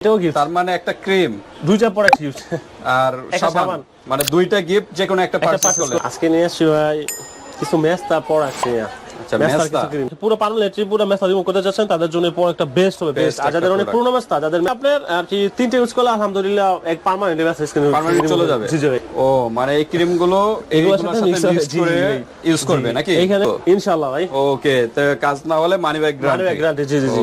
এটাও গিফট তার মানে একটা ক্রিম দুইটা প্রোডাক্ট গিফট আর সাবান সাবান। মানে দুইটা গিফট যে কোনো একটা একটা পারচেজ করলে। করলে। আজকে নিয়ে আসছি ভাই কিছু মেস্তা প্রোডাক্ট নিয়ে। আচ্ছা, মেস্তার মেস্তা। কিছু cream। পুরো পানল পুরো মেস্তা রিমুভ করতে চাচ্ছেন তাদের জন্য প্রোডাক্টটা বেস্ট হবে বেস্ট আর যাদের অনেক পুরনো মেস্তা যাদের আপনার আর কি তিনটে ইউজ করলে আলহামদুলিল্লাহ এক পার্মানেন্ট মেস্তা স্কিন পার্মানেন্ট চলে যাবে। জি জি ভাই ও মানে এই ক্রিমগুলো এগুলোর এগুলোর সাথে সাথে মিক্স করে ইউজ করবে নাকি? এইখানে ইনশাআল্লাহ ভাই। ওকে তো কাজ না হলে মানি মানি গ্যারান্টি জি জি জি।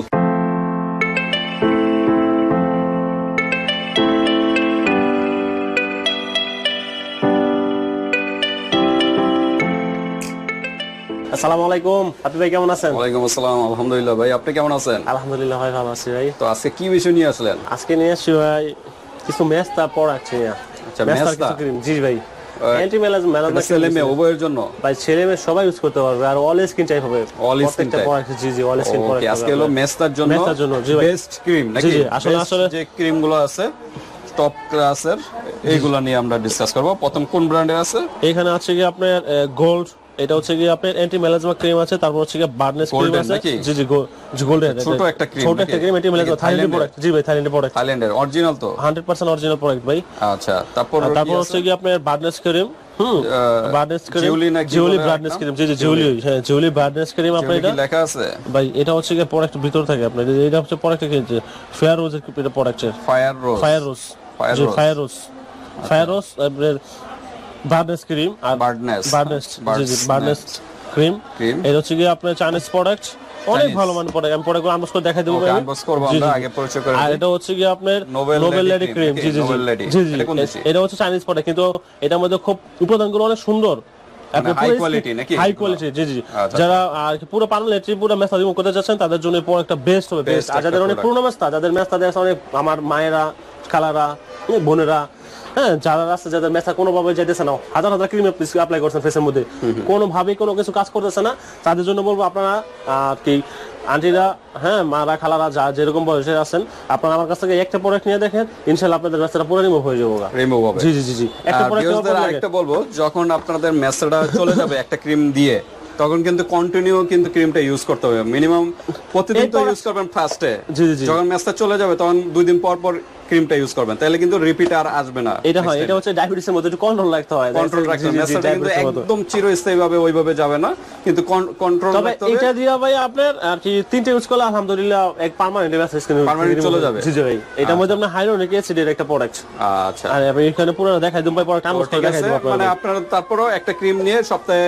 আসসালামু আলাইকুম। আপনি ভাই কেমন আছেন? ওয়ালাইকুম আসসালাম আলহামদুলিল্লাহ ভাই আপনি কেমন আছেন? আলহামদুলিল্লাহ ভাই ভালো আছি ভাই। তো আজকে কি বিষয় নিয়ে আসলেন? আজকে নিয়ে আসছি ভাই কিছু মেস্তা প্রোডাক্ট নিয়ে আচ্ছা, মেস্তা? জি ভাই অ্যান্টি মেলাজ এটা ছেলে মেয়ে উভয়ের জন্য? ভাই ছেলে মেয়ে সবাই ইউজ করতে পারবে আর অল স্কিন টাইপ হবে। All skin প্রত্যেকটা জি জি অল স্কিন প্রোডাক্ট আজকে হলো মেস্তার জন্য মেস্তার জন্য, জি ভাই। বেস্ট ক্রিম নাকি? জি, আসলে- আসলে- যে ক্রিমগুলো আছে টপ ক্লাসের এইগুলো নিয়ে আমরা ডিসকাস করব। প্রথম কোন ব্র্যান্ডের আছে? এখানে আছে কি আপনার গোল্ড এটা হচ্ছে কি আপনার অ্যান্টি মেলাজমা ক্রিম আছে তারপর হচ্ছে কি বার্নেস ক্রিম আছে। জি জি গোল্ডেন ছোট একটা cream ছোট একটা ক্রিম অ্যান্টি মেলাজমা থাইল্যান্ডের প্রোডাক্ট জি ভাই থাইল্যান্ডের প্রোডাক্ট থাইল্যান্ডের অরিজিনাল তো? 100% অরিজিনাল প্রোডাক্ট ভাই। আচ্ছা তারপর তারপর হচ্ছে কি আপনার বার্নেস ক্রিম হুম বার্নেস ক্রিম জিউলি না জিউলি বার্নেস ক্রিম জি জি জিউলি হ্যাঁ জিউলি বার্নেস ক্রিম আপনার এটা। লেখা আছে? ভাই এটা হচ্ছে কি প্রোডাক্ট ভিতর থাকে আপনার। এটা হচ্ছে প্রোডাক্ট কিনছে ফেয়ার রোজের এটা প্রোডাক্টের fair rose fair rose. Fair rose fair rose Barnes cream আর বার্নেস জি জি বার্নেস ক্রিম এটা হচ্ছে কি আপনার চাইনিজ প্রোডাক্ট অনেক ভালো মানে প্রোডাক্ট আমি আনবক্স করে দেখাই দেবো আনবক্স করব আমরা আগে পরিচয় করে আর এটা হচ্ছে কি আপনার নোবেল লেডি ক্রিম জি জি জি। জি এটা হচ্ছে চাইনিজ প্রোডাক্ট কিন্তু এটার মধ্যে খুব উপাদানগুলো অনেক সুন্দর। মানে নাকি? হাই কোয়ালিটি জি জি আচ্ছা। যারা আর কি পুরো পানল পুরো করতে চাচ্ছেন তাদের জন্য প্রোডাক্টটা বেস্ট হবে বেস্ট আর যাদের অনেক। পুরনো যাদের মেস্তা দেখছে অনেক আমার মায়েরা খালারা হ্যাঁ, বোনেরা হ্যাঁ যারা আছে যাদের মেসা কোনোভাবে যাইতেছে না। হাজার হাজার ক্রিম অ্যাপ্লাই করছেন ফেসের মধ্যে। কোনোভাবেই কোনো কিছু কাজ করতেছে না। তাদের জন্য বলব আপনারা কি আন্টিরা হ্যাঁ মারা খালারা যা যেরকম বয়সে আছেন আপনারা আমার কাছ থেকে একটা প্রোডাক্ট নিয়ে দেখেন আপনাদের মেসাটা পুরো রিমুভ হয়ে যাব রিমুভ হবে। জি জি জি জি একটা প্রোডাক্ট আরেকটা বলব যখন আপনাদের চলে যাবে একটা ক্রিম দিয়ে তখন কিন্তু কন্টিনিউ কিন্তু ক্রিমটা ইউজ করতে হবে। মিনিমাম প্রতিদিন তো ইউজ করবেন ফার্স্টে জি, জি, জি। যখন মেসেজটা চলে যাবে তখন দুই দিন পর পর ক্রিমটা ইউজ করবেন তাহলে কিন্তু রিপিট আর আসবে না। এটা হয় এটা হচ্ছে ডায়াবেটিসের মধ্যে একটু কন্ট্রোল রাখতে হয়। কন্ট্রোল রাখতে জি, হবে কিন্তু। একদম চিরস্থায়ী ভাবে ওইভাবে যাবে না কিন্তু কন্ট্রোল তবে এটা দিয়া ভাই আপনার আর কি তিনটে ইউজ করলে আলহামদুলিল্লাহ এক পার্মানেন্ট মেসেজ কিন্তু Permanent চলে যাবে। জি জি ভাই। এটার মধ্যে আপনার হাইরোনিক অ্যাসিডের একটা প্রোডাক্ট আচ্ছা। আর আমি এখানে পুরো দেখাই দিই ভাই প্রোডাক্ট তো আনবক্স দেখাই আছে মানে আপনারা তারপরও একটা ক্রিম নিয়ে সপ্তাহে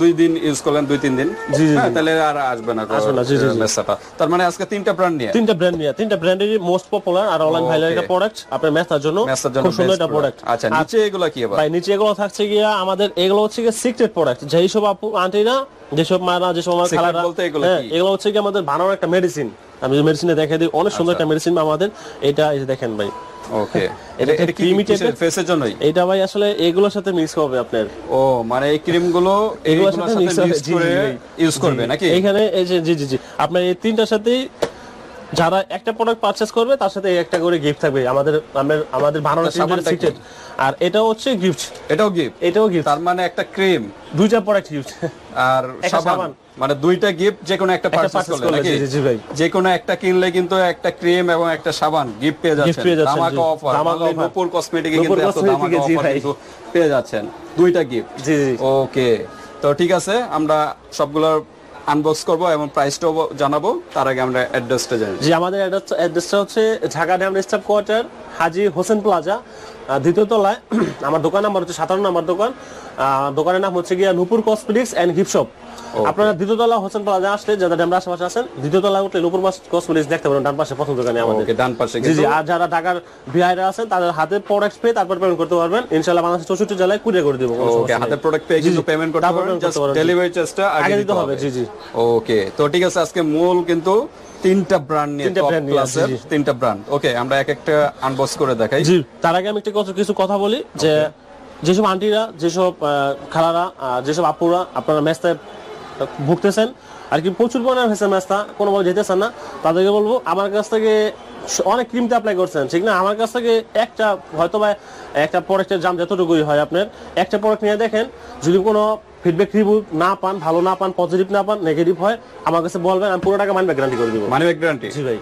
দুই দিন ইউজ করলেন দুই তিন দিন। জি, জি, হ্যাঁ, তাহলে আর আসবে না আসবে না, জি, জি। মেসাটা তার মানে আজকে তিনটা ব্র্যান্ড নিয়ে। তিনটা ব্র্যান্ড নিয়ে তিনটা ব্র্যান্ডেরই মোস্ট পপুলার আর অনলাইন ভাইরাল একটা প্রোডাক্ট আপনার মেসার জন্য খুব সুন্দর একটা প্রোডাক্ট আচ্ছা নিচে এগুলো কি আবার? ভাই নিচে এগুলো থাকছে গিয়া আমাদের এগুলো হচ্ছে গিয়ে সিক্রেট প্রোডাক্ট যেই সব আপু আন্টিরা যেসব মারা যেসব আমার খালারা বলতে এগুলো হ্যাঁ কি? এগুলো হচ্ছে কি আমাদের বানানোর একটা মেডিসিন আমি মেডিসিনে দেখে দিই অনেক সুন্দর আচ্ছা। একটা মেডিসিন আমাদের। এটা এই দেখেন ভাই। ওকে এটা এটা? ফেসের জন্যই? এটা ভাই আসলে এগুলোর সাথে মিক্স হবে আপনার। ও মানে এই ক্রিমগুলো এগুলোর এগুলোর সাথে সাথে mix হবে, মিক্স করে ইউজ করবে নাকি? এই যে জি জি জি। আপনার এই তিনটার সাথেই যারা একটা প্রোডাক্ট পারচেজ করবে তার সাথে একটা করে গিফট থাকবে। আমাদের আমাদের- আমাদের বানানোর সাবানটা কি? সিক্রেট আর এটাও হচ্ছে গিফট এটাও গিফট এটাও গিফট তার মানে একটা ক্রিম দুইটা প্রোডাক্ট গিফট আর সাবান। সাবান। মানে দুইটা গিফট যে কোনো একটা পারচেজ করলে নাকি? জি, ভাই। যে কোনো একটা কিনলে কিন্তু একটা ক্রিম এবং একটা সাবান গিফট পেয়ে যাচ্ছেন। ধামাকা অফার ধামাকা নূপুর কসমেটিকে কিন্তু এত ধামাকা অফার কিন্তু পেয়ে যাচ্ছেন। দুইটা গিফট জি জি ওকে তো ঠিক আছে আমরা সবগুলোর আনবক্স করব এবং প্রাইসটাও জানাব, তার আগে আমরা অ্যাড্রেসটা জানি। জি, আমাদের অ্যাড্রেসটা হচ্ছে Dhaka dam staff quarter, Haji Hossain plaza দ্বিতীয় তলায়। আমার দোকান নাম্বার হচ্ছে সাতান্ন নাম্বার দোকান। দোকানের নাম হচ্ছে গিয়া Nupur cosmetics and gift shop. আপনারা দ্বিতীয় তলা হোসেন প্লাজা আসলে যারা ড্যামরা আশেপাশে আছেন দ্বিতীয় তলা উঠলে নুপুর কসমেটিক্স দেখতে পারেন ডান পাশে প্রথম দোকানে আমাদের। ডান পাশে জি জি আর যারা ঢাকার বিহারে আছেন তাদের হাতে প্রোডাক্ট পেয়ে তারপর পেমেন্ট করতে পারবেন। ইনশাআল্লাহ বাংলাদেশের চৌষট্টি জেলায় কুরিয়ার করে দেবো ওকে হাতে প্রোডাক্ট পেয়ে কিন্তু পেমেন্ট করতে পারবেন জাস্ট। ডেলিভারি চার্জটা আগে দিতে হবে জি জি। ওকে তো ঠিক আছে আজকে মূল কিন্তু তিনটা ব্র্যান্ড নিয়ে টপ ক্লাসের। তিনটা ব্র্যান্ড ওকে আমরা এক একটা আনবক্স করে দেখাই। জি তার আগে আমি একটা কিছু কথা বলি যে যেসব আন্টিরা যেসব খালারা যেসব আপুরা আপনারা ম্যাচটায় ভুগতেছেন। আর কি প্রচুর পরিমাণে হয়েছে ম্যাচটা কোনোভাবে যেতেছেন না। তাদেরকে বলব আমার কাছ থেকে অনেক অনেক ক্রিমতে অ্যাপ্লাই করছেন ঠিক না? আমার কাছ থেকে একটা হয়তো বা একটা প্রোডাক্টের জাম যতটুকুই হয় আপনার একটা প্রোডাক্ট নিয়ে দেখেন যদি কোনো ফিডব্যাক রিভিউ না পান ভালো না পান পজিটিভ না পান নেগেটিভ হয় আমার কাছে বলবেন আমি পুরো টাকা মানবে গ্যারান্টি করে দিব। মানি ব্যাগ গ্যারান্টি জি ভাই।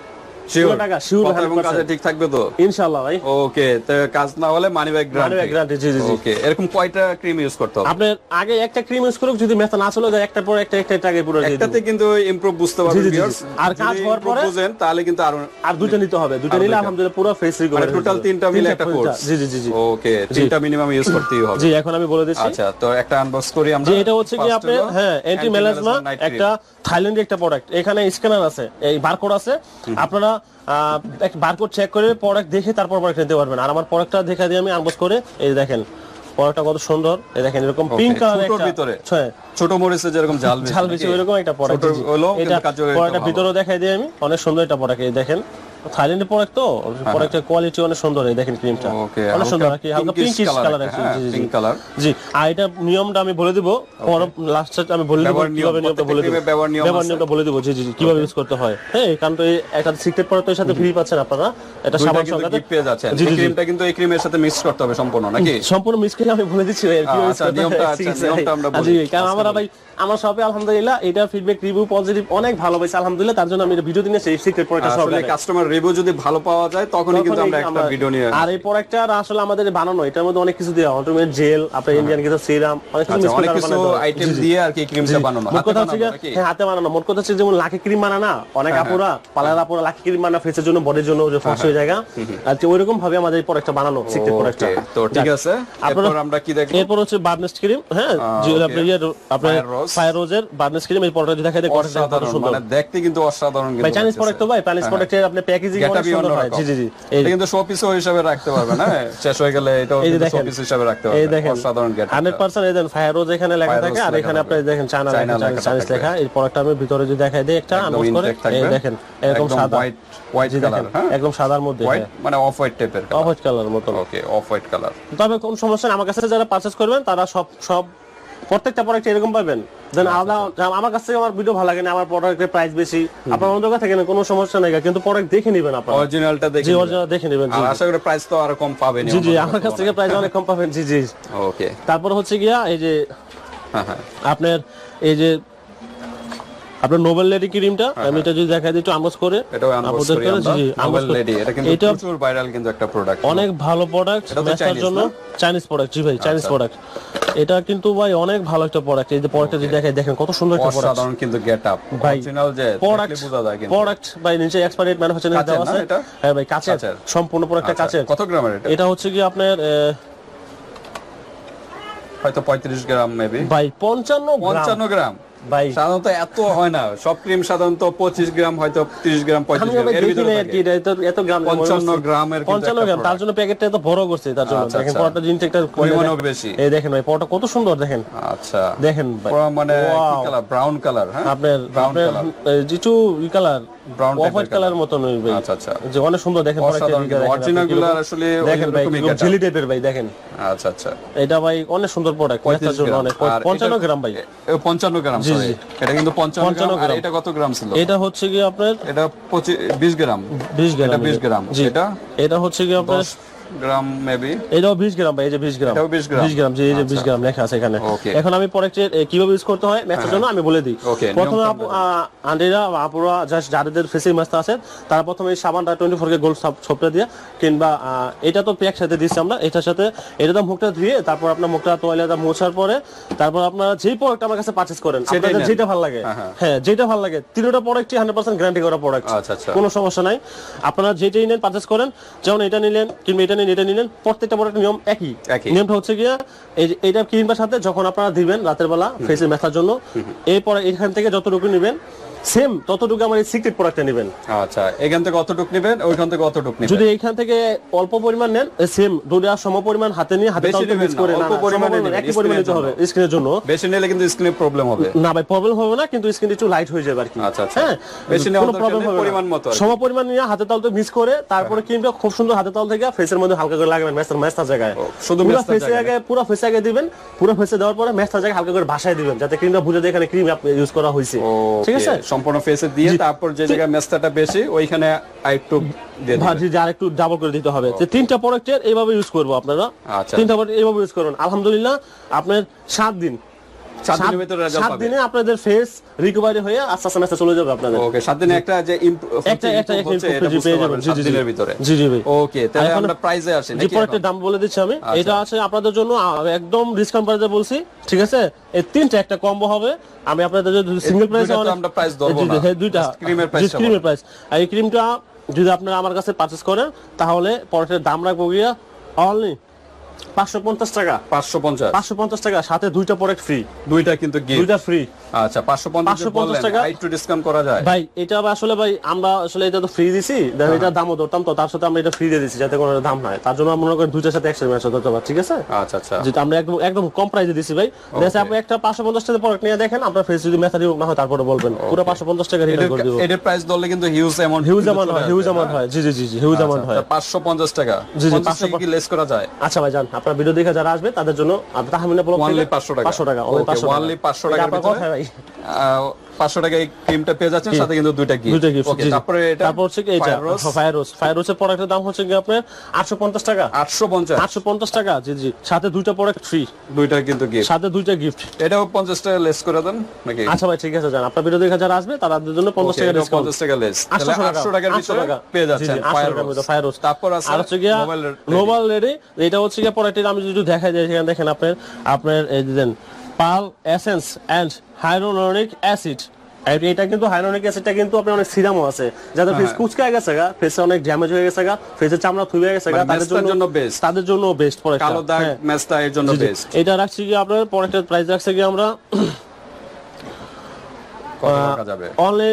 টাকা শিওর কথা এবং কাজে ঠিক থাকবে তো? ইনশাআল্লাহ ভাই। ওকে তো কাজ না হলে money back Money back guarantee, জি, জি, জি। ওকে এরকম কয়টা ক্রিম ইউজ করতে হবে? আপনার আগে একটা ক্রিম ইউজ করুক যদি মেথা না চলে যায় একটা পর একটা একটা টাকা পুরো একটাতে কিন্তু ইমপ্রুভ বুঝতে পারবেন জি, জি, জি, viewers। জি। আর কাজ হওয়ার পরে- বুঝেন তাহলে কিন্তু আরও আর দুইটা নিতে হবে। দুইটা নিলে আলহামদুলিল্লাহ পুরো ফেস রিকভার মানে টোটাল তিনটা মিলে একটা কোর্স জি জি জি জি। ওকে তিনটা মিনিমাম ইউজ করতেই হবে। জি এখন আমি বলে দিচ্ছি। আচ্ছা তো একটা আনবক্স করি আমরা। এটা হচ্ছে কি আপনি হ্যাঁ anti melasma anti-melasma night cream। একটা থাইল্যান্ডের একটা প্রোডাক্ট এখানে স্ক্যানার আছে এই বারকোড আছে। আপনারা একটা বারকোড চেক করে প্রোডাক্ট দেখে তারপর প্রোডাক্ট নিতে পারবেন। আর আমার প্রোডাক্টটা দেখা দিয়ে আমি আনবক্স করে এই দেখেন প্রোডাক্টটা কত সুন্দর। এই দেখেন এরকম পিঙ্ক কালার ভিতরে। হ্যাঁ, ছোট মরিচে যেরকম জাল বেশি ঝাল বেশি এরকম একটা প্রোডাক্ট ছোট হলো এটা কাজ করে প্রোডাক্টটা ভিতরে দেখাই দিই আমি অনেক সুন্দর একটা প্রোডাক্ট এই দেখেন। থাইল্যান্ডের প্রোডাক্ট তো? হ্যাঁ, প্রোডাক্টের কোয়ালিটি অনেক সুন্দর এই দেখেন ক্রিমটা অনেক সুন্দর আর কি হালকা পিঙ্কিশ কালার পিঙ্ক কালার জি আর এটা নিয়মটা আমি বলে দিব পরে লাস্ট আমি বলে দিব কীভাবে নিয়মটা বলে দিব। ব্যবহার নিয়ম ব্যবহার আছে। নিয়মটা বলে দিব জি জি জি, কীভাবে ইউজ করতে হয়। হ্যাঁ কারণ তো একটা সিক্রেট প্রোডাক্টের সাথে ফ্রি পাচ্ছেন আপনারা। এটা সাবান সঙ্গে গিফট পেয়ে যাচ্ছেন। জি এই জি। জি ক্রিমটা কিন্তু এই ক্রিমের সাথে মিক্স করতে হবে সম্পূর্ণ নাকি? সম্পূর্ণ মিস করে আমি বলে দিচ্ছি কীভাবে আচ্ছা, নিয়মটা আছে, নিয়মটা আমরা বলি। জি, কারণ আমরা ভাই আমার শপে আলহামদুলিল্লাহ এটা ফিডব্যাক রিভিউ পজিটিভ অনেক ভালো পাইছে আলহামদুলিল্লাহ তার জন্য আমি ভিডিও দিনে সেই সিক্রেট প্রোডাক্ট কাস্টমার রিভিউ যদি ভালো পাওয়া যায় তখনই কিন্তু আমরা একটা ভিডিও নিয়ে আর এই প্রোডাক্টটা আসলে আমাদের বানানো এটার মধ্যে অনেক কিছু দেওয়া অটোমেট জেল আপনার ইন্ডিয়ান কিছু সিরাম অনেক কিছু আচ্ছা অনেক কিছু আইটেম। দিয়ে আর কি ক্রিমটা বানানো। মোট কথা হচ্ছে হ্যাঁ হাতে বানানো। মোট কথা হচ্ছে যেমন লাকি ক্রিম বানা না অনেক আপুরা পালার আপুরা লাকি ক্রিম বানা ফেসের জন্য বডির জন্য যে ফস হয়ে জায়গা। আর ওইরকম ভাবে আমাদের এই প্রোডাক্টটা বানানো সিক্রেট প্রোডাক্টটা তো ঠিক আছে। এরপর আমরা কি দেখব? এরপর হচ্ছে বার্নেস ক্রিম হ্যাঁ. আপনার ইয়ে আপনার। ফায়ার রোজের বার্নেস ক্রিম এই প্রোডাক্টটা দেখা দেয় সুন্দর মানে দেখতে কিন্তু অসাধারণ চাইনিজ। প্রোডাক্ট ভাই চাইনিজ প্রোডাক্টের আপনি প্যাকেজিং অনেক সুন্দর হয়। জি জি জি। এটা কিন্তু শো পিসও রাখতে পারবেন হ্যাঁ শেষ হয়ে গেলে এটাও এই যে কিন্তু শো দেখেন। পিস হিসাবে রাখতে এই দেখেন। অসাধারণ গেট হান্ড্রেড পার্সেন্ট এই দেখেন ফায়ার এখানে লেখা থাকে। আর এখানে আপনি দেখেন চায়না চায়না লেখা লেখা চাইনিজ লেখা। এই প্রোডাক্ট আমি ভিতরে যদি দেখাই দিই একটা আনবক্স করে। এই দেখেন এরকম সাদা। হোয়াইট হোয়াইট কালার হ্যাঁ? একদম সাদার মধ্যে হোয়াইট মানে অফ হোয়াইট টাইপের অফ হোয়াইট কালার মতো ওকে অফ হোয়াইট কালার তবে কোন সমস্যা আমার কাছে যারা পারচেজ করবেন তারা সব সব প্রত্যেকটা প্রোডাক্ট এরকম পাবেন। দেন আলাদা আমার কাছ থেকে আমার ভিডিও ভালো লাগে না আমার প্রোডাক্টের প্রাইস বেশি। আপনার অন্য দোকান থেকে কোনো সমস্যা নেই কিন্তু প্রোডাক্ট দেখে নেবেন আপনারা। অরিজিনালটা দেখে জি অরিজিনাল দেখে নেবেন জি। আশা করি প্রাইস তো আরও কম পাবেন জি জি আমার কাছ থেকে প্রাইস অনেক কম পাবেন জি জি। ওকে তারপর হচ্ছে গিয়া এই যে হ্যাঁ হ্যাঁ। আপনার এই যে আপনার নোবেল লেডি ক্রিমটা আমি এটা যদি দেখাই দিই একটু আনবক্স করে। এটাও আনবক্স করে, জি, জি, নোবেল লেডি এটা কিন্তু এটা প্রচুর ভাইরাল কিন্তু একটা প্রোডাক্ট অনেক ভালো প্রোডাক্ট এটা জন্য আচ্ছা। চাইনিজ প্রোডাক্ট জি ভাই চাইনিজ প্রোডাক্ট এটা কিন্তু ভাই অনেক ভালো একটা প্রোডাক্ট এই যে প্রোডাক্টটা যদি দেখেন দেখেন কত সুন্দর একটা প্রোডাক্ট সাধারণ কিন্তু গেটআপ ভাই, অরিজিনাল যে প্রোডাক্ট বোঝা যায় কিন্তু। প্রোডাক্ট ভাই নিচে এক্সপায়ারি ম্যানুফ্যাকচারিং দেওয়া আছে? হ্যাঁ ভাই কাচের। সম্পূর্ণ প্রোডাক্টটা কাঁচের কাচের। কত গ্রামের এটা? এটা হচ্ছে কি আপনার হয়তো 35 গ্রাম মেবি ভাই পঞ্চান্ন গ্রাম। 55 গ্রাম? ভাই সাধারণত এত হয় না। সব ক্রিম সাধারণত 25 গ্রাম হয়তো 30 গ্রাম 35 আমি গ্রাম এর ভিতরে কি এত- গ্রাম 55 হচ্ছে। গ্রামের কিন্তু 55 একটা গ্রাম তার জন্য প্যাকেটটা এত বড় করছে তার জন্য। আচ্ছা, দেখেন আচ্ছা। পরটা জিনটা পরিমাণও বেশি। এই দেখেন ভাই পরটা কত সুন্দর দেখেন। আচ্ছা। দেখেন ভাই। মানে কি কালার ব্রাউন কালার হ্যাঁ? আপনার ব্রাউন কালার যেটু ই colour Brown off white colour মতন ওই ভাই। আচ্ছা আচ্ছা। যে অনেক সুন্দর দেখেন অসাধারণ অরিজিনালগুলো আসলে দেখেন ভাই। জেলি টাইপের ভাই দেখেন। আচ্ছা আচ্ছা। এটা ভাই অনেক সুন্দর প্রোডাক্ট 35 তার জন্য অনেক। আর 55 গ্রাম ভাই। এ, 55 গ্রাম জি, এটা কিন্তু 55 গ্রাম। আর এটা কত গ্রাম ছিল? এটা হচ্ছে কি আপনার? এটা 25 20 গ্রাম। 20 গ্রাম এটা 20 গ্রাম। এটা? এটা হচ্ছে কি আপনার 10 গ্রাম মেবি এটাও 20 গ্রাম ভাই এই যে 20 গ্রাম। এটাও 20 গ্রাম? 20 গ্রাম জি এই যে 20 গ্রাম লেখা আছে এখানে। এখন আমি প্রোডাক্টের কীভাবে ইউজ করতে হয় ম্যাচের জন্য আমি বলে দিই। প্রথমে আন্ডিরা আপুরা জাস্ট যাদের ফেসে আছে তারা প্রথমে এই সাবানটা 24 কে গোল্ড ছোপটা দিয়ে কিংবা এটা তো প্যাক সাথে দিচ্ছি আমরা এটার সাথে এটা তো মুখটা ধুয়ে তারপর আপনার মুখটা তোয়ালিটা মোছার পরে তারপর আপনারা যেই প্রোডাক্ট আমার কাছে পারচেজ করেন আপনাদের যেটা ভালো লাগে। হ্যাঁ, হ্যাঁ। হ্যাঁ যেটা ভালো লাগে তিনটা প্রোডাক্টই 100% গ্যারান্টি করা প্রোডাক্ট আচ্ছা আচ্ছা। কোনো সমস্যা নাই। আপনারা যেটাই নেন পারচেস করেন যেমন এটা নিলেন কিংবা এটা নিন এটা নিলেন প্রত্যেকটা প্রোডাক্ট নিয়ম একই। নিয়মটা হচ্ছে গিয়া এটা কিনবার সাথে যখন আপনারা দিবেন রাতের বেলা ফেসে মেথার জন্য এরপরে এখান থেকে যতটুকু নেবেন সেম ততটুকু আমার এই সিক্রেট প্রোডাক্টটা নেবেন। আচ্ছা এখান থেকে কতটুক নেবেন ওইখান থেকে কতটুক নেবেন। যদি এইখান থেকে অল্প পরিমাণ নেন সেম দুটা সম পরিমাণ হাতে নিয়ে হাতে মিক্স করে না পরিমাণে একই পরিমাণ নিতে হবে স্কিনের জন্য। বেশি নিলে কিন্তু স্কিনে প্রবলেম হবে। না ভাই প্রবলেম হবে না কিন্তু একটু লাইট হয়ে যাবে আর কি আচ্ছা, আচ্ছা। হ্যাঁ? বেশি নেওয়ার কোনো প্রবলেম হবে পরিমাণ মতো আর কি। সম পরিমাণ নিয়ে হাতে তালতে মিক্স করে তারপরে ক্রিমটা খুব সুন্দর হাতে তাল থেকে ফেসের মধ্যে হালকা করে লাগাবেন ম্যাস্টার ম্যাস্টার জায়গায়। শুধু পুরো ফেসে জায়গায়? আগে পুরো ফেসে আগে দিবেন পুরো ফেসে দেওয়ার পরে ম্যাস্টার জায়গায় হালকা করে ভাসায় দিবেন যাতে ক্রিমটা বুঝে যায় এখানে ক্রিম ইউজ করা হয়েছে। ঠিক আছে? সম্পূর্ণ ফেসে দিয়ে তারপর যে জায়গায় মেস্তাটা বেশি ওইখানে আরেকটু। ভাজি যা আরেকটু ডাবল করে দিতে হবে। যে তিনটা প্রোডাক্টের এইভাবে ইউজ করব আপনারা। আচ্ছা। তিনটা প্রোডাক্ট এইভাবে ইউজ করুন। আলহামদুলিল্লাহ আপনার সাত দিন। সাত দিনে আপনাদের ফেস রিকভারি হয়ে আস্তে আস্তে মেসেজ চলে যাবে আপনাদের। ওকে সাত দিনে একটা যে একটা একটা একটা হচ্ছে, improve এটা জি, বুঝতে পেয়ে যাবেন জি জি দিনের ভিতরে। জি জি ভাই ওকে তাহলে আমরা প্রাইজে আসি নাকি প্রোডাক্টের দাম বলে দিচ্ছি আমি। এটা আছে আপনাদের জন্য একদম ডিসকাউন্ট প্রাইসে বলছি ঠিক আছে? এই তিনটা একটা কম্বো হবে। আমি আপনাদের যদি সিঙ্গেল প্রাইস দুইটা আমরা ধরবো না। ক্রিমের প্রাইস আর এই ক্রিমটা যদি আপনারা আমার কাছে পারচেজ করেন তাহলে প্রোডাক্টের দাম রাখব গিয়া অনলি পাঁচশো পঞ্চাশ টাকা। 550 পাঁচশো পঞ্চাশ টাকা সাথে দুইটা প্রোডাক্ট ফ্রি দুইটা কিন্তু দুইটা ফ্রি আচ্ছা 550 যে 550 টাকা। একটু ডিসকাউন্ট করা যায়। ভাই এটা আসলে ভাই আমরা আসলে এটা তো ফ্রি দিছি। এটা দামও ধরতাম তো তার সাথে আমরা এটা ফ্রি দিয়ে দিছি যাতে কোনো দাম হয় তার জন্য আমরা মনে করি দুইটার সাথে একসাথে ম্যাচ হতে পারে ঠিক আছে? আচ্ছা আচ্ছা। যেটা আমরা একদম একদম কম প্রাইসে দিছি ভাই। দেখে আপনি একটা পাঁচশো পঞ্চাশ টাকা প্রোডাক্ট নিয়ে দেখেন আপনার ফেস যদি মেথারি না হয় তারপরে বলবেন। পুরো পাঁচশো পঞ্চাশ টাকা রিটার্ন করে দিব। এটার প্রাইস ধরলে কিন্তু হিউজ অ্যামাউন্ট হিউজ অ্যামাউন্ট হয় হিউজ অ্যামাউন্ট হয়। জি জি জি হিউজ অ্যামাউন্ট হয়। 550 টাকা। জি, জি, 50 কি লেস করা যায়? আচ্ছা ভাই জান আপনার ভিডিও দেখে যারা আসবে তাদের জন্য তাহমিনা হামিনা বলো 500 টাকা। পাঁচশো টাকা only 500 টাকা। only 500 এটা আপনার ভিতরে? ভাই 500 টাকায় ক্রিমটা পেয়ে যাচ্ছেন সাথে কিন্তু দুইটা গিফট দুইটা গিফট তারপরে এটা তারপর হচ্ছে কি এটা ফায়ারোস ফায়ারোসের প্রোডাক্টের দাম হচ্ছে কি আপনার আটশো পঞ্চাশ টাকা। 850 আটশো পঞ্চাশ টাকা জি জি। সাথে দুইটা প্রোডাক্ট ফ্রি দুইটা কিন্তু গিফট সাথে দুইটা গিফট এটাও 50 টাকা লেস করে দেন নাকি? আচ্ছা ভাই ঠিক আছে জান। আপনার ভিডিও দেখে যারা আসবে তাদের জন্য পঞ্চাশ টাকা ডিসকাউন্ট 50 টাকা লেস 800 টাকার ভিতরে পেয়ে যাচ্ছেন জি, 800 টাকার মধ্যে Fireworks। তারপর আছে আর হচ্ছে গিয়া মোবাইল রেডি এটা হচ্ছে গিয়া প্রোডাক্টের আমি যদি দেখাই যাই সেখানে দেখেন আপনার আপনার এই দেন পাল এসেন্স অ্যান্ড হাইড্রোলোনিক অ্যাসিড। এটা কিন্তু হাইড্রোনিক অ্যাসিডটা কিন্তু আপনার অনেক সিরামও আছে। যাদের হ্যাঁ। ফেস কুচকা গেছে গা ফেসে অনেক ড্যামেজ হয়ে গেছে গা ফেসের চামড়া থুবে গেছে গা মানে তাদের জন্য বেস্ট তাদের জন্য বেস্ট পরে কালো দাগ ম্যাচটা এর জন্য বেস্ট এটা রাখছি কি আপনার প্রোডাক্টের প্রাইস রাখছি কি আমরা কত টাকা যাবে? অনলি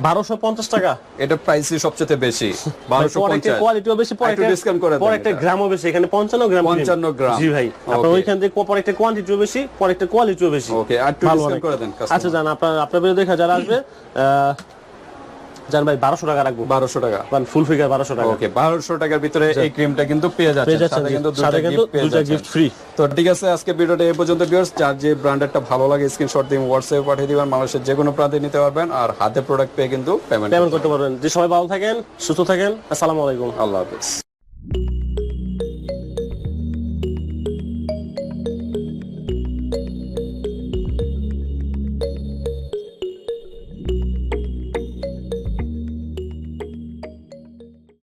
বারোশো পঞ্চাশ টাকা এটা প্রাইসই সবচেয়ে বেশি 1250 কোয়ালিটিও বেশি ডিসকাউন্ট করে একটা। গ্রামও বেশি এখানে পঞ্চান্ন গ্রাম cream। 55 গ্রাম। জি ভাই আপনার ওইখান থেকে প্রোডাক্টের কোয়ান্টিটিও বেশি প্রোডাক্টের কোয়ালিটিও বেশি ওকে আর একটু ভালো ডিসকাউন্ট করে দেন আচ্ছা জান আপনার আপনার দেখা যারা আসবে আহ, জান ভাই বারোশো টাকা রাখব। 1200 টাকা। ফুল ফিগার টাকা। ওকে 1200 টাকার ভিতরে এই ক্রিমটা কিন্তু পেয়ে যাচ্ছে সাথে কিন্তু দুটো গিফট ফ্রি তো ঠিক আছে আজকে ভিডিওটা এই পর্যন্ত ভিউয়ার্স যার যে ব্র্যান্ডেরটা ভালো লাগে স্ক্রিনশট হোয়াটসঅ্যাপে পাঠিয়ে দিবেন। মানুষের যে কোনো প্রান্তে নিতে পারবেন। আর হাতে প্রোডাক্ট পেয়ে কিন্তু পেমেন্ট পেমেন্ট করতে পারবেন। যে সবাই ভালো থাকেন সুস্থ থাকেন আসসালামু আলাইকুম। আল্লাহ হাফেজ।